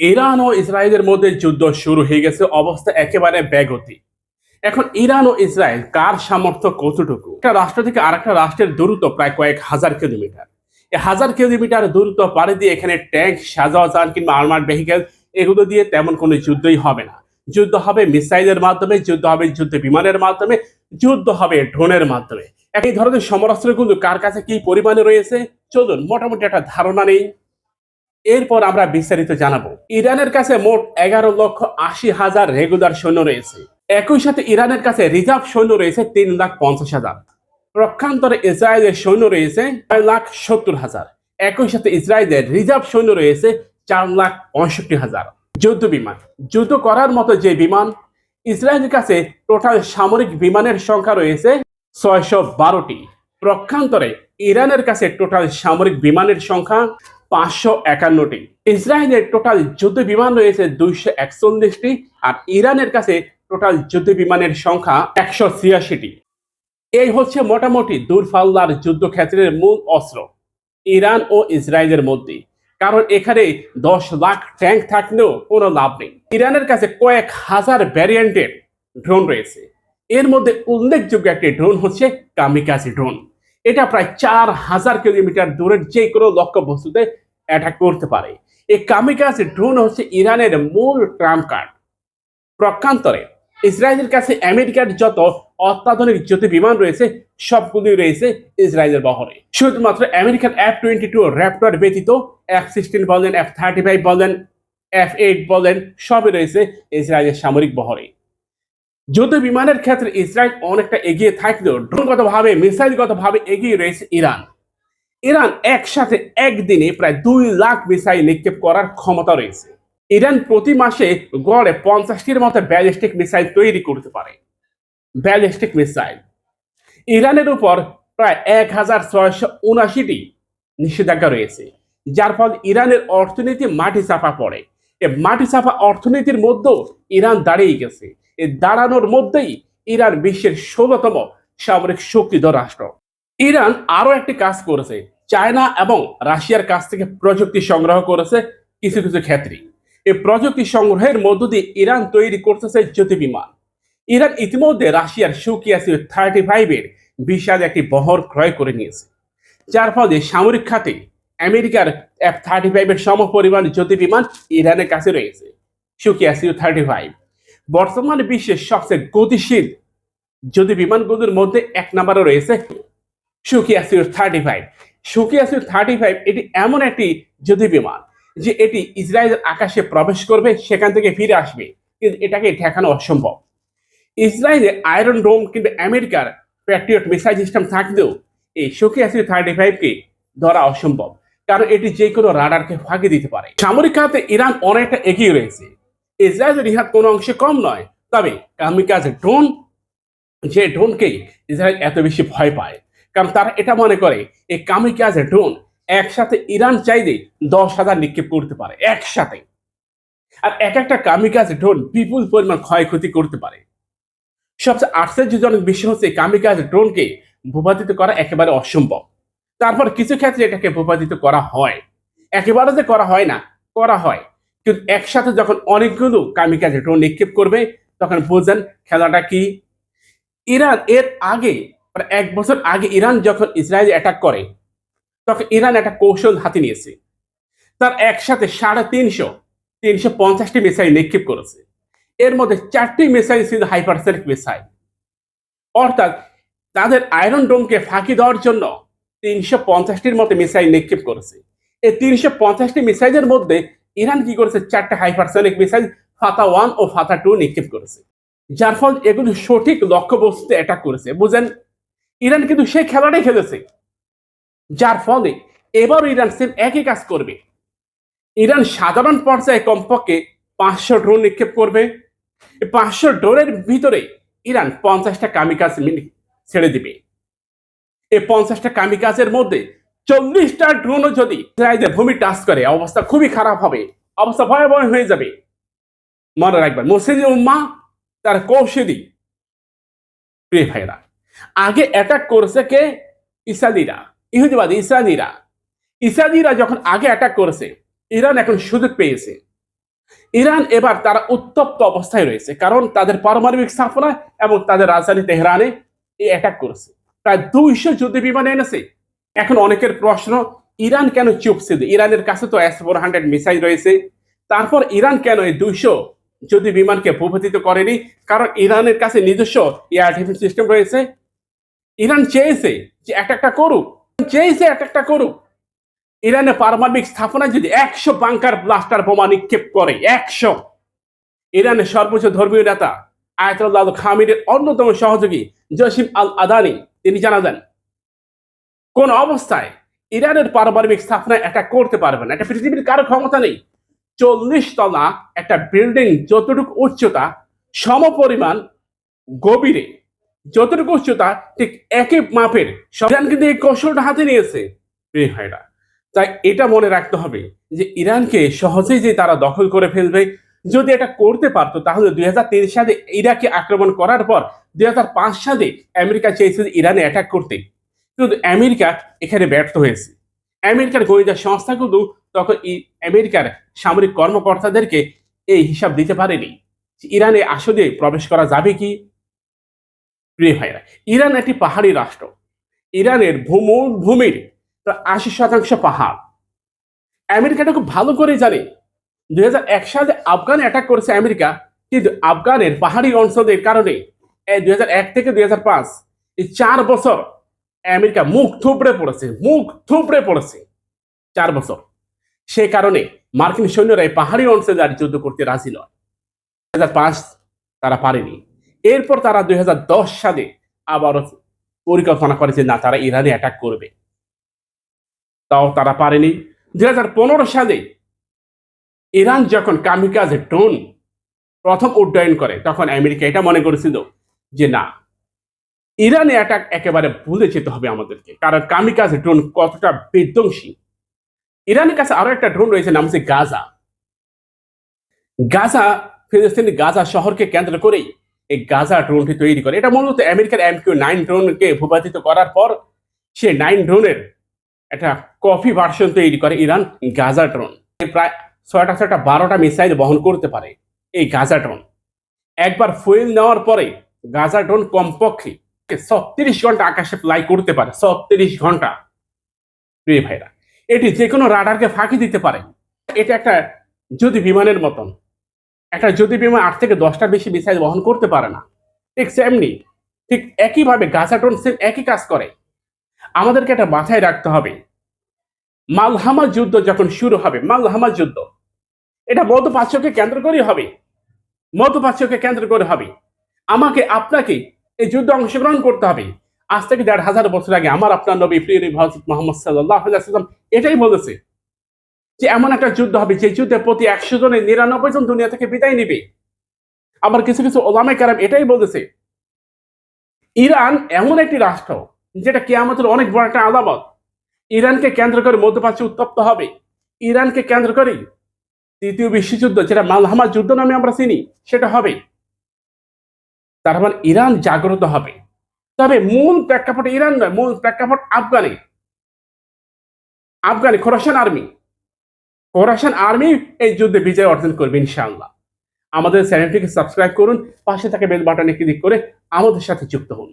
Iran ও ইসরায়েলের মধ্যে যুদ্ধ শুরু হয়ে গেছে, অবস্থা একেবারে ব্যাগতি এখন ইরান ও ইসরায়েল কার সামর্থ্য কতটুকু? একটা রাষ্ট্র থেকে আরেকটা রাষ্ট্রের দূরত্ব প্রায় কয়েক হাজার কিলোমিটার। এই হাজার কিলোমিটার দূরত্ব পাড়ি দিয়ে এখানে ট্যাঙ্ক, সাজাওয়াজান কিংবা আর্মার্ড ভেহিকেল, এগুলো দিয়ে তেমন কোনো যুদ্ধই হবে না। যুদ্ধ হবে মিসাইলের মাধ্যমে, যুদ্ধ হবে যুদ্ধ বিমানের মাধ্যমে, যুদ্ধ হবে ড্রোনের মাধ্যমে। এই ধরনের সমরাস্ত্রগুলো কার কাছে কি পরিমাণে রয়েছে? চলুন, মোটামুটি একটা ধারণা নেই। এরপর আমরা বিস্তারিত জানাব। ইরানের কাছে মোট এগারো লক্ষ আশি হাজার রেগুলার সৈন্য রয়েছে। একই সাথে ইরানের কাছে রিজার্ভ সৈন্য রয়েছে তিন লাখ পঞ্চাশ হাজার। পক্ষান্তরে ইসরায়েলের সৈন্য রয়েছে ছয় লাখ সত্তর হাজার। একই সাথে ইসরায়েলের রিজার্ভ সৈন্য রয়েছে চার লাখ পঁয়ষট্টি হাজার। যুদ্ধ বিমান। যুদ্ধ করার মতো যে বিমান, ইসরায়েলের কাছে টোটাল সামরিক বিমানের সংখ্যা রয়েছে ছয়শো বারোটি। পক্ষান্তরে ইরানের কাছে টোটাল সামরিক বিমানের সংখ্যা পাঁচশো একান্নটি। ইসরায়েলের টোটাল যুদ্ধ বিমান রয়েছে দুইশো একচল্লিশটি আর ইরানের কাছে টোটাল যুদ্ধ বিমানের সংখ্যা একশো ছিয়াশিটি। এই হচ্ছে মোটামুটি দূরপাল্লার যুদ্ধক্ষেত্রের মূল অস্ত্র, ইরান ও ইসরায়েলের মধ্যে। কারণ এখানে দশ লাখ ট্যাঙ্ক থাকলেও কোনো লাভ নেই। ইরানের কাছে কয়েক হাজার ভ্যারিয়েন্টের ড্রোন রয়েছে। এর মধ্যে উল্লেখযোগ্য একটি ড্রোন হচ্ছে কামিকাজি ড্রোন। এটা প্রায় চার হাজার কিলোমিটার দূরের যে কোনো লক্ষ্য বস্তুতে অ্যাটাক করতে পারে। এই কামিকাজি ড্রোন হচ্ছে ইরানের মূল ট্রাম্প কার্ড প্রকান্তরে ইসরায়েলের কাছে আমেরিকার যত অত্যাধুনিক জ্যোতি বিমান রয়েছে সবগুলি রয়েছে ইসরায়েলের বহরে। শুধুমাত্র American F twenty two raptor ব্যতীত এফ সিক্সটিন বলেন এফ থার্টি ফাইভ বলেন এফ এইট বলেন, সবই রয়েছে ইসরায়েলের সামরিক বহরে। যুদ্ধ বিমানের ক্ষেত্রে ইসরায়েল অনেকটা এগিয়ে থাকলেও ড্রোনগতভাবে মিসাইলগতভাবে এগিয়ে রয়েছে ইরান। ইরান একসাথে একদিনে প্রায় দুই লাখ মিসাইল নিক্ষেপ করার ক্ষমতা রয়েছে। ইরান প্রতি মাসে গড়ে পঞ্চাশটির মতো ব্যালিস্টিক মিসাইল তৈরি করতে পারে। Ballistic missile. ইরানের উপর প্রায় এক হাজার ছয়শো উনাশিটি নিষেধাজ্ঞা রয়েছে, যার ফলে ইরানের অর্থনীতি মাটি চাপা পড়ে। এ মাটি চাপা অর্থনীতির মধ্যেও ইরান দাঁড়িয়ে গেছে। এই দাঁড়ানোর মধ্যেই ইরান বিশ্বের ষোলতম সামরিক শক্তিধর রাষ্ট্র। ইরান আরও একটি কাজ করেছে চায়না এবং রাশিয়ার কাছ থেকে প্রযুক্তি সংগ্রহ করেছে কিছু কিছু ক্ষেত্রে। এই প্রযুক্তি সংগ্রহের মধ্য দিয়ে ইরান তৈরি করতেছে জ্যোতি বিমান ইরান ইতিমধ্যে রাশিয়ার সুকিয়াসি থার্টি ফাইভের বিশাল একটি বহর ক্রয় করে নিয়েছে। যার ফলে সামরিক খাতে আমেরিকার এফ থার্টি ফাইভের সম পরিমাণ জ্যোতি বিমান ইরানের কাছে রয়েছে সুকিয়াসিউ থার্টি ফাইভ। বর্তমানে বিশ্বের সবচেয়ে গতিশীল জ্যোতি বিমানগুলোর মধ্যে এক নম্বরে রয়েছে সুকিয়াসিউ থার্টি ফাইভ। সুকিয়াসিউ থার্টি ফাইভ এটি এমন একটি জ্যোতি বিমান যে এটি ইসরায়েলের আকাশে প্রবেশ করবে, সেখান থেকে ফিরে আসবে। কিন্তু এটাকে ঠেকানো অসম্ভব। ইসরায়েলে আয়রন ডোম কিন্তু আমেরিকার প্যাট্রিয়ট মিসাইল সিস্টেম থাকলেও এই সুকিয়াসিউ থার্টি ফাইভকে ধরা অসম্ভব। কারণ এটি যে কোনো রাডারকে ফাঁকি দিতে পারে। সামরিক খাতে ইরান অনেকটা এগিয়ে রয়েছে। ইসরায়েলের ইহার কোনো অংশে কম নয়, তবে কামিকাজ ড্রোন, যে ড্রোনকেই ইসরায়েল এত বেশি ভয় পায়। কারণ তারা এটা মনে করে, এই কামিকাজ ড্রোন একসাথে ইরান চাইলে দশ হাজার নিক্ষেপ করতে পারে, একসাথে। আর এক একটা কামিকাজ ড্রোন বিপুল পরিমাণ ক্ষয়ক্ষতি করতে পারে। সবচেয়ে আশ্চর্যজনক বিষয় হচ্ছে কামিকাজ ড্রোনকে ভূপাতিত করা একেবারে অসম্ভব। তারপর কিছু ক্ষেত্রে এটাকে ভূপাতিত করা হয়। একেবারে যে করা হয় না, করা হয়। কিন্তু একসাথে যখন অনেকগুলো কামিকাজ ড্রোন নিক্ষেপ করবে, তখন বোঝেন খেলাটা কি? ইরান এর আগে মানে এক বছর আগে ইরান যখন ইসরায়েল অ্যাটাক করে, তখন ইরান একটা কৌশল হাতে নিয়েছে। তার একসাথে সাড়ে তিনশো তিনশো পঞ্চাশটি মিসাইল নিক্ষেপ করেছে। এর মধ্যে চারটি মিসাইল ছিল হাইপারসনিক মিসাইল অর্থাৎ তাদের আয়রন ডোমকে ফাঁকি দেওয়ার জন্য তিনশো পঞ্চাশটির মতো মিসাইল নিক্ষেপ করেছে। এই তিনশো পঞ্চাশটি মিসাইলের মধ্যে ইরান কি করেছে? চারটা হাইপারসনিক মিসাইল ফাতা ওয়ান ও ফাতা টু নিক্ষেপ করেছে। যার ফল এগুলি সঠিক লক্ষ্যবস্তুতে অ্যাটাক করেছে। বুঝেন ইরান কিন্তু সেই খেলাটাই খেলেছে, যার ফলে এবার ইরান সেম একই কাজ করবে। ইরান সাধারণ পর্যায়ে কমপক্ষে পাঁচশো ড্রোন নিক্ষেপ করবে। পাঁচশো ড্রোনের ভিতরে ইরান পঞ্চাশটা কামিকাজ ছেড়ে দিবে। এই পঞ্চাশটা কামিকাজের মধ্যে চল্লিশটা ড্রোনও যদি ভূমি টাচ করে, অবস্থা খুবই খারাপ হবে। অবস্থা ভয়াবহ হয়ে যাবে। মনে রাখবেন, মুসলিম উম্মা তার কৌশলী। প্রিয় ভাইরা আগে অ্যাটাক করেছে কে? ইসাদিরা ইহুদিবাদী ইসরায়েলিরা। ইসরায়েলিরা যখন আগে অ্যাটাক করেছে, ইরান এখন সুযোগ পেয়েছে। ইরান এবার তারা উত্তপ্ত অবস্থায় রয়েছে, কারণ তাদের পারমাণবিক স্থাপনা এবং তাদের রাজধানী তেহরানে এই অ্যাটাক করেছে। প্রায় দুইশো যুদ্ধ বিমান এনেছে। এখন অনেকের প্রশ্ন, ইরান কেন চুপছে ইরানের কাছে তো এস ফোর হান্ড্রেড মিসাইল রয়েছে। তারপর ইরান কেন এই দুইশো যুদ্ধ বিমানকে ভূপাতিত করেনি? কারণ ইরানের কাছে নিজস্ব এয়ার ডিফেন্স সিস্টেম রয়েছে। ইরান চেয়েছে যে একটা একটা করুক, চেয়েছে একটা একটা করুক। ইরানের পারমাণবিক স্থাপনায় যদি একশো বাংকার ব্লাস্টার বোমা নিক্ষেপ করে, একশো। ইরানের সর্বোচ্চ ধর্মীয় নেতা আয়তুল্লাহ খামিরের অন্যতম সহযোগী জসিম আল আদানি, তিনি জানালেন, কোন অবস্থায় ইরানের পারমাণবিক স্থাপনায় অ্যাটাক করতে পারবে না। এটা পৃথিবীর কারও ক্ষমতা নেই। চল্লিশ তলা একটা বিল্ডিং যতটুকু উচ্চতা, সমপরিমাণ গভীরে যতটুকু উচ্চতা ঠিক একই মাপের। সব ইরান কিন্তু এই কৌশলটা হাতে নিয়েছে তাই এটা মনে রাখতে হবে যে ইরানকে সহজেই যে তারা দখল করে ফেলবে, যদি এটা করতে পারতো, তাহলে দুই সালে ইরাকে আক্রমণ করার পর দুই হাজার পাঁচ সালে আমেরিকা চেয়েছে ইরানে অ্যাটাক করতে। কিন্তু আমেরিকা এখানে ব্যর্থ হয়েছে। আমেরিকার গোয়েন্দা সংস্থা কিন্তু তখন আমেরিকার সামরিক কর্মকর্তাদেরকে এই হিসাব দিতে পারেনি ইরানে আসলে প্রবেশ করা যাবে কি? প্রিয় ভাইরা ইরান একটি পাহাড়ি রাষ্ট্র। ইরানের ভূমূল ভূমির আশি শতাংশ পাহাড়। আমেরিকাটা খুব ভালো করে জানে। দুই হাজার এক সালে আফগান অ্যাটাক করেছে আমেরিকা, কিন্তু আফগানের পাহাড়ি অঞ্চলের কারণে দুই হাজার এক থেকে দুই পাঁচ, এই চার বছর আমেরিকা মুখ থুবড়ে পড়েছে, মুখ থুবড়ে পড়েছে। চার বছর। সে কারণে মার্কিন সৈন্যরা এই পাহাড়ি অঞ্চলে যুদ্ধ করতে রাজি নয়। দুই তারা পারেনি। এরপর তারা দুই হাজার দশ সালে আবারও পরিকল্পনা করেছে না, তারা ইরানে অ্যাটাক করবে। তাও তারা পারেনি। দুই হাজার পনেরো সালে ইরান যখন কামিকাজ ড্রোন প্রথম উড্ডয়ন করে, তখন আমেরিকা এটা মনে করেছিল যে, না, ইরানে অ্যাটাক একেবারে ভুলে যেতে হবে আমাদেরকে। কারণ কামিকাজ ড্রোন কতটা বিধ্বংসী। ইরানের কাছে আরও একটা ড্রোন রয়েছে, নাম হচ্ছে গাজা। গাজা, ফিলিস্তিনি গাজা শহরকে কেন্দ্র করেই এই গাজা ড্রোনটি তৈরি করে। এটা মূলত আমেরিকার এম কিউ নাইন ড্রোনকে ভূপাতিত করার পর সে নাইন ড্রোনের একটা কফি ভার্সন তৈরি করে ইরান গাজা ড্রোন প্রায় ছয়টা ছয়টা, বারোটা মিসাইল বহন করতে পারে এই গাজা ড্রোন একবার ফুয়েল নেওয়ার পরে গাজা ড্রোন কমপক্ষে ছত্রিশ ঘণ্টা আকাশে ফ্লাই করতে পারে। ছত্রিশ ঘণ্টা। প্রিয় ভাইরা, এটি যে কোনো রাডারকে ফাঁকি দিতে পারে। এটা একটা যদি বিমানের মতন একটা যদি বিমান আট থেকে দশটার বেশি মিসাইল বহন করতে পারে না। ঠিক সেমনি ঠিক একইভাবে ড্রোন সেম একই কাজ করে। আমাদেরকে এটা মাথায় রাখতে হবে। মালহামা যুদ্ধ যখন শুরু হবে, মালহামা যুদ্ধ, এটা মধ্যপ্রাচ্যকে কেন্দ্র করেই হবে। মধ্যপ্রাচ্যকে কেন্দ্র করে হবে। আমাকে, আপনাকে এই যুদ্ধে অংশগ্রহণ করতে হবে। আজ থেকে দেড় হাজার বছর আগে আমার আপনার নবী প্রিয় নবী হযরত মোহাম্মদ সাল্লাহ সাল্লাম এটাই বলেছে। যে এমন একটা যুদ্ধ হবে, যে যুদ্ধে প্রতি একশো জনের নিরানব্বই জন দুনিয়া থেকে বিদায় নিবে। আবার কিছু কিছু ওলামে কারাম এটাই বলেছে ইরান এমন একটি রাষ্ট্র, যেটা কেয়ামতের অনেক বড় একটা আলামত। ইরানকে কেন্দ্র করে মধ্যপ্রাচ্যে উত্তপ্ত হবে। ইরানকে কেন্দ্র করে তৃতীয় বিশ্বযুদ্ধ, যেটা মালহামা যুদ্ধ নামে আমরা চিনি, সেটা হবে। তার মানে ইরান জাগ্রত হবে। তবে মূল প্রেক্ষাপট ইরান নয়, মূল প্রেক্ষাপট আফগানে। আফগানে, খোরাসান আর্মি। খোরাসান আর্মি এই যুদ্ধে বিজয় অর্জন করবে ইনশাআল্লাহ। আমাদের চ্যানেলটিকে সাবস্ক্রাইব করুন, পাশে থাকা বেল বাটনে ক্লিক করে আমাদের সাথে যুক্ত হন।